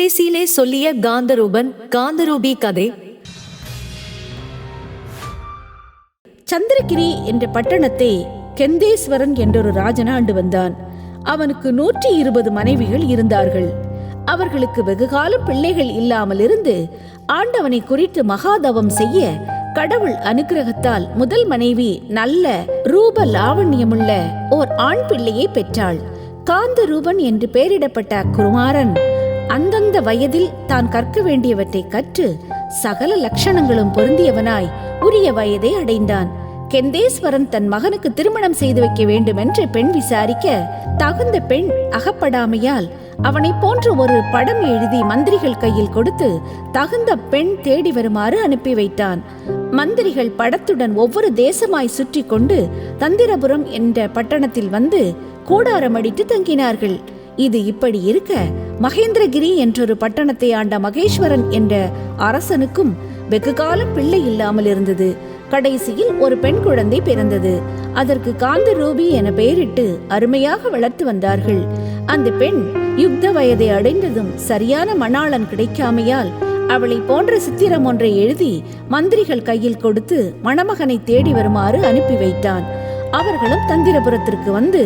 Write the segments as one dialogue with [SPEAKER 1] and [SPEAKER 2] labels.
[SPEAKER 1] திரைசீலை சொல்லிய காந்தரூபன் காந்தரூபி கதை.
[SPEAKER 2] சந்திரகிரி என்ற பட்டணத்தை கெந்தேஸ்வரன் என்றொரு ராஜன் ஆண்டு வந்தான். அவனுக்கு நூற்றி இருபது மனைவிகள் இருந்தார்கள். அவர்களுக்கு வெகுகாலம் பிள்ளைகள் இல்லாமல் இருந்து ஆண்டவனை குறித்து மகாதவம் செய்ய கடவுள் அனுகிரகத்தால் முதல் மனைவி நல்ல ரூப லாவண்யமுள்ள ஓர் ஆண் பிள்ளையை பெற்றாள். காந்த ரூபன் என்று பெயரிடப்பட்ட குருமாரன் வயதில் தான் கற்க வேண்டியவற்றை கற்று சகல லட்சணங்களும் பொருந்தியவனாய் உரிய வயதை அடைந்தான். கெந்தேஸ்வரன் தன் மகனுக்கு திருமணம் செய்து வைக்க வேண்டும் என்று பெண் விசாரிக்க தகுந்த பெண் அகப்படாமையால் அவனை போன்ற ஒரு படம் எழுதி மந்திரிகள் கையில் கொடுத்து தகுந்த பெண் தேடி வருமாறு அனுப்பி வைத்தான். மந்திரிகள் படத்துடன் ஒவ்வொரு தேசமாய் சுற்றி கொண்டு தந்திரபுரம் என்ற பட்டணத்தில் வந்து கூடாரம் அடித்து தங்கினார்கள். இது இப்படி இருக்க மகேந்திரகிரி என்றொரு பட்டணத்தை ஆண்ட மகேஸ்வரன் என்ற அரசனுக்கும் வெகு காலம் பிள்ளை இல்லாமல் இருந்தது. கடைசியில் ஒரு பெண் குழந்தை பிறந்தது. அதற்கு காந்த ரூபி என பெயரிட்டு அருமையாக வளர்த்து வந்தார்கள். அந்த பெண் யுக்த வயதை அடைந்ததும் சரியான மணாளன் கிடைக்காமையால் அவளை போன்ற சித்திரம் ஒன்றை எழுதி மந்திரிகள் கையில் கொடுத்து மணமகனை தேடி வருமாறு அனுப்பி வைத்தான். அவர்களும் தந்திரபுரத்திற்கு வந்து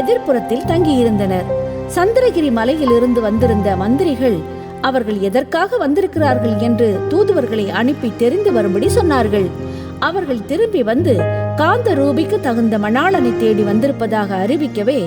[SPEAKER 2] எதிர்ப்புறத்தில் தங்கியிருந்தனர். சந்திரகிரி மலையில் இருந்து வந்திருந்த மந்திரிகள் அவர்கள் எதற்காக வந்திருக்கிறார்கள்? என்று தூதுவர்களை அனுப்பி தெரிந்து வரும்படி சொன்னார்கள். அவர்கள் திரும்பி வந்து காந்த ரூபிக்கு தகுந்த மணாளனை தேடி வந்திருப்பதாக அறிவிக்கவே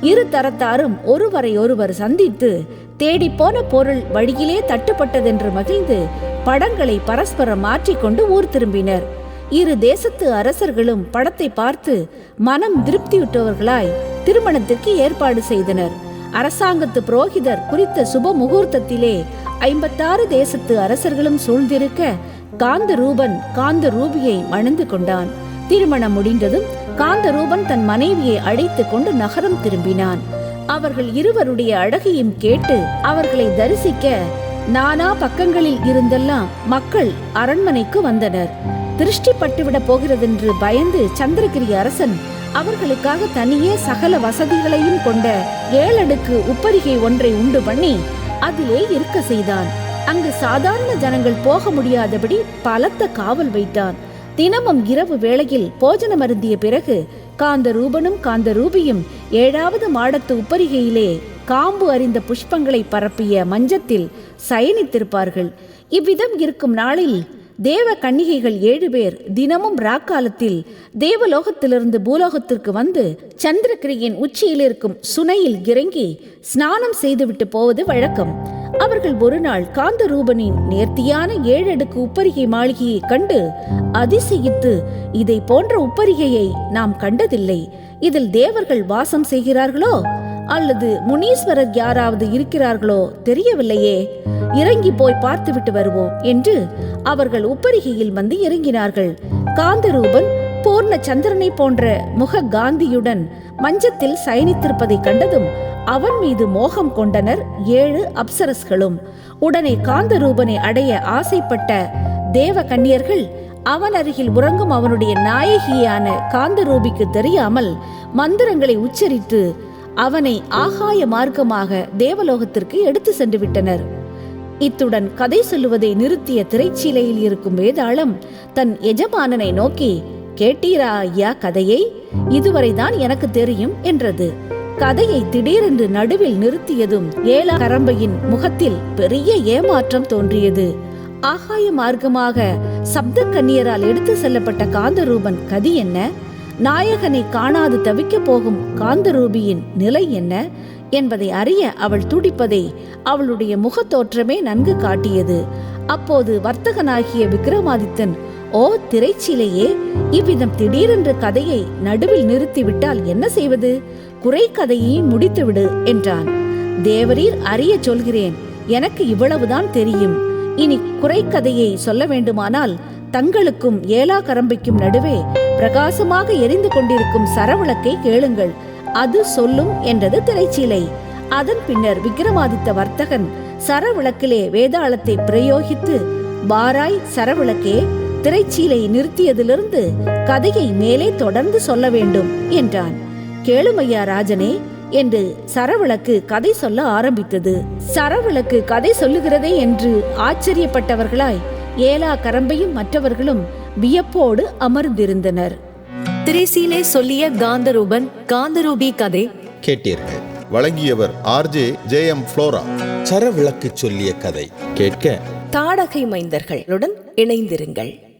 [SPEAKER 2] இரு தரத்தாரும் ஒருவரை ஒருவர் சந்தித்து தேடி போன பொருள் வழியிலே தட்டுப்பட்டதென்று மகிழ்ந்து படங்களை பரஸ்பரம் மாற்றிக்கொண்டு ஊர் திரும்பினர். இரு தேசத்து அரசர்களும் படத்தை பார்த்து மனம் திருப்தியுற்றவர்களாய் திருமணத்திற்கு ஏற்பாடு செய்தனர். அரசாங்கத்து புரோகிதர் குறித்த சுப முகூர்த்தத்திலே ஐம்பத்தாறு தேசத்து அரசர்களும் சூழ்ந்திருக்க காந்த ரூபன் காந்த ரூபியை மணந்து கொண்டான். திருமணம் முடிந்ததும் காந்த ரூபன் தன் மனைவியை அழைத்து கொண்டு நகரம் திரும்பினான். அவர்கள் இருவருடைய அழகையும் கேட்டு அவர்களை தரிசிக்க நானா பக்கங்களில் இருந்தெல்லாம் மக்கள் அரண்மனைக்கு வந்தனர். திருஷ்டி பட்டுவிட போகிறதென்று பயந்து சந்திரகிரி அரசன் அவர்களுக்காக தனியே சகல வசதிகளையும் கொண்ட ஏழடுக்கு உப்பரிகை ஒன்றை உண்டு பண்ணி அதிலே இருக்க செய்தான். அங்கு சாதாரண ஜனங்கள் போக முடியாதபடி பலத்த காவல் வைத்தான். தினமும் இரவு வேளையில் போஜனம் அருந்திய பிறகு காந்த ரூபனும் காந்த ரூபியும் ஏழாவது மாடத்து உப்பரிகையிலே காம்பு அறிந்த புஷ்பங்களை பரப்பிய மஞ்சத்தில் சயனித்திருப்பார்கள். இவ்விதம் இருக்கும் நாளில் தேவ கன்னிகைகள் ஏழு பேர் தினமும் ராக்காலத்தில் தேவலோகத்திலிருந்து பூலோகத்திற்கு வந்து சந்திரகிரியின் உச்சியில் இருக்கும் சுனையில் இறங்கி ஸ்நானம் செய்துவிட்டு போவது வழக்கம். அவர்கள் ஒரு நாள் காந்த ரூபனின் நேர்த்தியான ஏழடுக்கு உப்பரிகை மாளிகையை கண்டு அதிசயித்து இதை போன்ற உப்பரிகையை நாம் கண்டதில்லை. இதில் தேவர்கள் வாசம் செய்கிறார்களோ? அல்லது முனீஸ்வரர் யாராவது இருக்கிறார்களோ தெரியவில்லையே. இறங்கி போய் பார்த்துவிட்டு வருவோம் என்று அவர்கள் உப்பரிகையில் வந்து இறங்கினார்கள். காந்தரூபன் பூர்ண சந்திரனை போன்ற முக காந்தியுடன் மஞ்சத்தில் சயனித்திருப்பதை கண்டதும் அவன் மீது மோகம் கொண்டனர் ஏழு அப்சரஸ்களும். உடனே காந்தரூபனை அடைய ஆசைப்பட்ட தேவ கன்னியர்கள் அவன் அருகில் உறங்கும் அவனுடைய நாயகியான காந்தரூபிக்கு தெரியாமல் மந்திரங்களை உச்சரித்து அவனை ஆகாய மார்க்கமாக தேவலோகத்திற்கு எடுத்து சென்று விட்டனர் இத்துடன் கதை சொல்லுவதை நிறுத்திய திரைச்சீலையில் இருக்கும் வேதாளம் தன் எஜமானனை நோக்கி கேட்டீரா ஐயா கதையை? இதுவரைதான் எனக்கு தெரியும் என்றது. கதையை திடீரென்று நடுவில் நிறுத்தியதும் ஏலா கரம்பையின் முகத்தில் பெரிய ஏமாற்றம் தோன்றியது. ஆகாய மார்க்கமாக சப்த கன்னியரால் எடுத்து செல்லப்பட்ட காந்தரூபன் கதி என்ன? நாயகனை காணாது தவிக்க போகும் காந்தரூபியின் நிலை என்ன என்பதை அறிய அவள் துடிப்பதை அவளுடைய முகத்தோற்றமே நன்கு காட்டியது. அப்போது வர்த்தகனாகிய விக்ரமாதித்தன் ஓ திரைச்சிலையே இவ்விதம் திடீரென்று கதையை நடுவில் நிறுத்திவிட்டால் என்ன செய்வது? குறை கதையையும் முடித்துவிடு என்றான். தேவரீர் அறிய சொல்கிறேன் எனக்கு இவ்வளவுதான் தெரியும். இனி குறைக்கதையை சொல்ல வேண்டுமானால் தங்களுக்கும் ஏலா கரம்பிக்கும் நடுவே பிரகாசமாக எரிந்து கொண்டிருக்கும் சரவிளக்கை கேளுங்கள். அது சொல்லும் என்றது திரைச்சீலை. அதன் பின்னர் விக்ரமாதித்த வர்த்தகன் சரவிளக்கிலே வேதாளத்தை பிரயோகித்து பாராய் சரவிளக்கே திரைச்சீலை நிறுத்தியதிலிருந்து கதையை மேலே தொடர்ந்து சொல்ல வேண்டும் என்றான். கேளுமையா ராஜனே என்று சரவிளக்கு கதை சொல்ல ஆரம்பித்தது. சரவிளக்கு கதை சொல்லுகிறதே என்று ஆச்சரியப்பட்டவர்களாய் ஏலா கரம்பையும் மற்றவர்களும் வியப்போடு அமர்ந்திருந்தனர்.
[SPEAKER 1] திரைசீலை சொல்லிய காந்தரூபன் காந்தரூபி கதை.
[SPEAKER 3] கேட்டீர்கள். வழங்கியவர் ஆர்ஜே ஜே எம் ஃப்ளோரா.
[SPEAKER 4] சரவிளக்கு சொல்லிய கதை. கேட்க.
[SPEAKER 5] தாடகை மைந்தர்களுடன் இணைந்திருங்கள்.